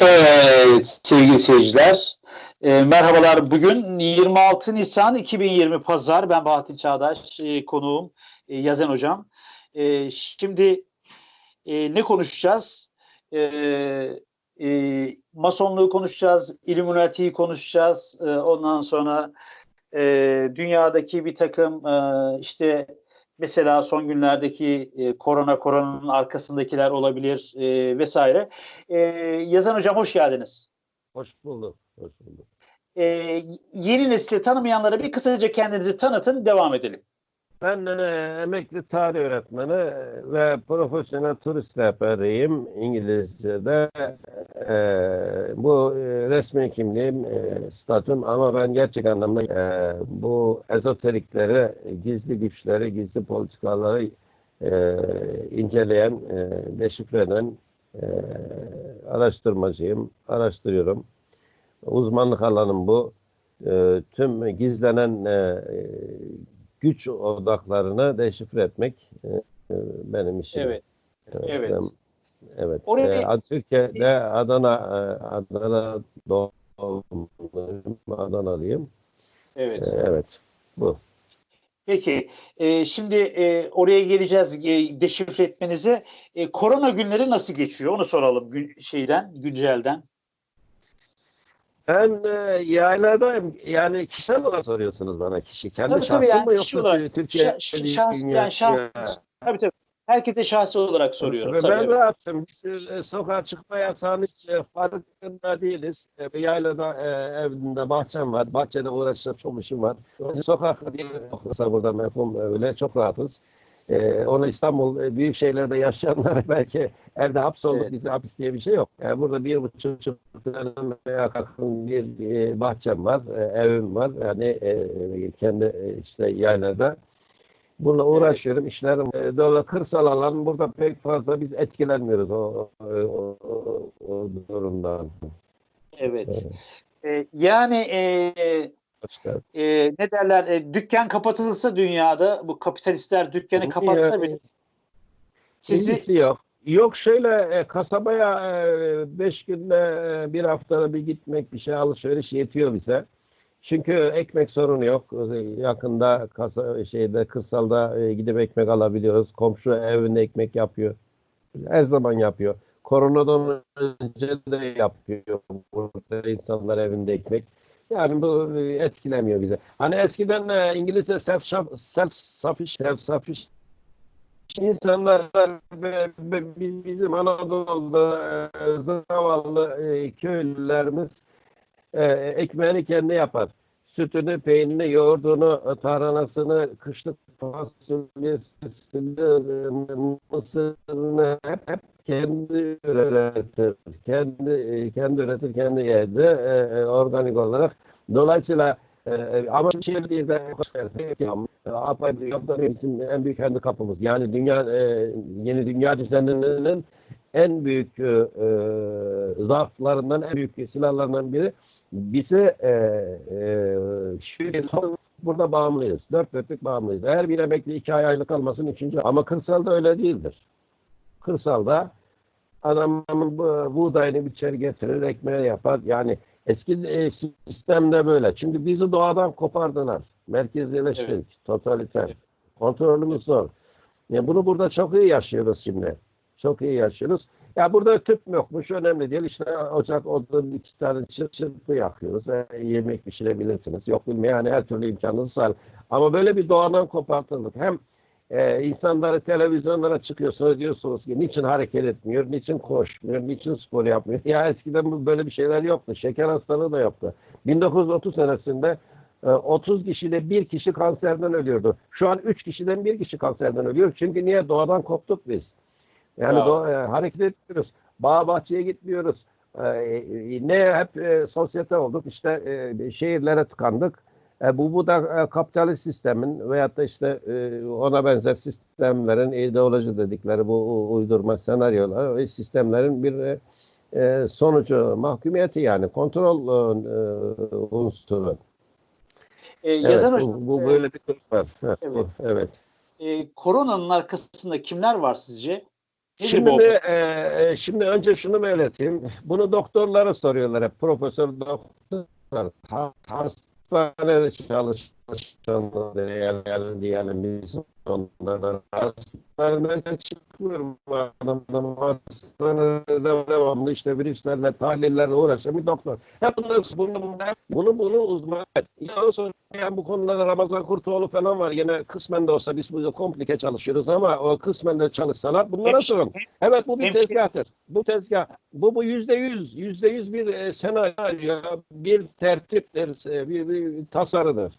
Evet sevgili seyirciler. e, merhabalar. Bugün 26 Nisan 2020 Pazar. Ben Bahattin Çağdaş. e, konuğum e, Yazen Hocam. E, şimdi e, ne konuşacağız? E, e, masonluğu konuşacağız. Illuminati'yi konuşacağız. E, ondan sonra e, dünyadaki bir takım e, işte mesela son günlerdeki e, korona koronanın arkasındakiler olabilir e, vesaire. E, Yazan hocam hoş geldiniz. Hoş bulduk. Hoş bulduk. E, yeni nesli tanımayanlara bir kısaca kendinizi tanıtın, devam edelim. Ben e, emekli tarih öğretmeni ve profesyonel turist rehberiyim İngilizce'de. E, bu e, resmi kimliğim, e, statüm ama ben gerçek anlamda e, bu ezoterikleri, gizli güçleri, gizli politikaları e, inceleyen, e, deşifre eden e, araştırmacıyım, araştırıyorum. Uzmanlık alanım bu. E, tüm gizlenen e, güç odaklarını deşifre etmek e, e, benim işim. Evet. Evet. Ben- evet. Oraya- E, Türkiye'de Adana e, Adana doğumluyum, Adanalıyım. Evet. E, evet. Bu. Peki. e, şimdi e, oraya geleceğiz e, deşifre etmenize. E, korona günleri nasıl geçiyor? Onu soralım gün, şeyden, güncelden. Ben e, yayladayım. Yani kişisel olarak soruyorsunuz bana kişi. Kendi Tabii, tabii şahsım yani mı yoksa olarak. Türkiye Şa- şahs, yani şahs, tabii tabii. Herkese şahsi olarak soruyorum. Tabii, ben evet. rahatım. Biz e, sokağa çıkma yasağının hiç e, farkında değiliz. E, bir yaylada e, evinde bahçem var. Bahçede uğraşacak çok işim var. Sokak değil yoksa burada mefhum öyle çok rahatız. E, onu İstanbul e, büyük şehirlerde yaşayanlar belki evde hapsolduk Evet. bizde hapis diye bir şey yok. Yani burada bir buçuk dönüm veya yakın bir e, bahçem var, e, evim var. Yani e, kendi e, işte yaylada. Bununla uğraşıyorum. İşlerim e, böyle kırsal alan burada pek fazla biz etkilenmiyoruz o, o, o, o durumdan. Evet. Evet. E, yani e. e, ne derler e, dükkan kapatılsa dünyada bu kapitalistler dükkanı kapatsa Yok, bile sizi ilgisi yok. Yok şöyle e, kasabaya e, beş günde e, bir haftada bir gitmek bir şey alışveriş yetiyor bize. Çünkü ekmek sorunu yok. Yakında kasa, şeyde kırsalda e, gidip ekmek alabiliyoruz. Komşu evinde ekmek yapıyor. Her zaman yapıyor. Koronadan önce de yapıyor. Burada insanlar evinde ekmek. Yani bu e, etkilemiyor bize. Hani eskiden e, İngilizce self self sufficient self sufficient insanlar biz- bizim Anadolu'da e, zavallı e, köylülerimiz e, ekmeğini kendi yapar. Sütünü, peynirini, yoğurdunu, e, tarhanasını, kışlık fasulyesini, e, mısırını hep, hep kendi üretir. Kendi e, kendi üretir, kendi yerdi e, e, organik olarak. Dolayısıyla e, e, ama şehirde yoksa bizim en büyük kendi kapımız. Yani dünya e, yeni dünya düzeninin en büyük e, zaaflarından, en büyük silahlarından biri bizi e, e, şu burada bağımlıyız. Dört dörtlük bağımlıyız. Eğer bir emekli iki ay aylık almasın üçüncü. Ama kırsalda öyle değildir. Kırsalda adamın bu- buğdayını biçer getirir, ekmeği yapar. Yani eski e, sistemde böyle. Çünkü bizi doğadan kopardılar. Merkezileştik, Evet. totaliter. Evet. Kontrolümüz zor. Ya bunu burada çok iyi yaşıyoruz şimdi. Çok iyi yaşıyoruz. Ya burada tüp yokmuş önemli değil. İşte ocak odun iki tane çırp çırpı yakıyoruz. E, yemek pişirebilirsiniz. Yok bilmeye yani her türlü imkanınız var. Ama böyle bir doğadan kopartıldık. Hem e, insanları televizyonlara çıkıyorsunuz diyorsunuz ki niçin hareket etmiyor, niçin koşmuyor, niçin spor yapmıyor. Ya eskiden böyle bir şeyler yoktu. Şeker hastalığı da yoktu. 1930 senesinde e, 30 kişide bir kişi kanserden ölüyordu. Şu an 3 kişiden bir kişi kanserden ölüyor. Çünkü niye? Doğadan koptuk biz. Yani Bravo. doğa- e, hareket etmiyoruz. Bağ bahçeye gitmiyoruz. E, e, ne hep e, sosyete olduk. İşte e, şehirlere tıkandık. E, bu bu da e, kapitalist sistemin veyahut da işte e, ona benzer sistemlerin ideoloji dedikleri bu uydurma senaryolar ve sistemlerin bir e, e, sonucu mahkumiyeti yani kontrol e, e, unsuru. e, Evet, yazan bu, hocam bu e, böyle bir durum var. Evet. bu, evet. e, koronanın arkasında kimler var sizce? Şimdi bu? e, şimdi önce şunu belirteyim. Bunu doktorlara soruyorlar hep. Profesör doktor. Ha- Hastanede çalışanlar yani, yani diyelim biz onlardan hastaneden çıkmıyorum. Adamdan hastanede devamlı işte virüslerle tahlillerle uğraşan bir doktor. Hep bunlar bunu bunlar bunu bunu uzman. Ya sonra yani bu konularda Ramazan Kurtoğlu falan var. Yine kısmen de olsa biz burada komplike çalışıyoruz ama o kısmen de çalışsalar bunlara sorun. Evet bu bir tezgahtır. Bu tezgah. Bu bu yüzde yüz, yüzde yüz bir e, senaryo, bir tertiptir, e, bir, bir tasarıdır.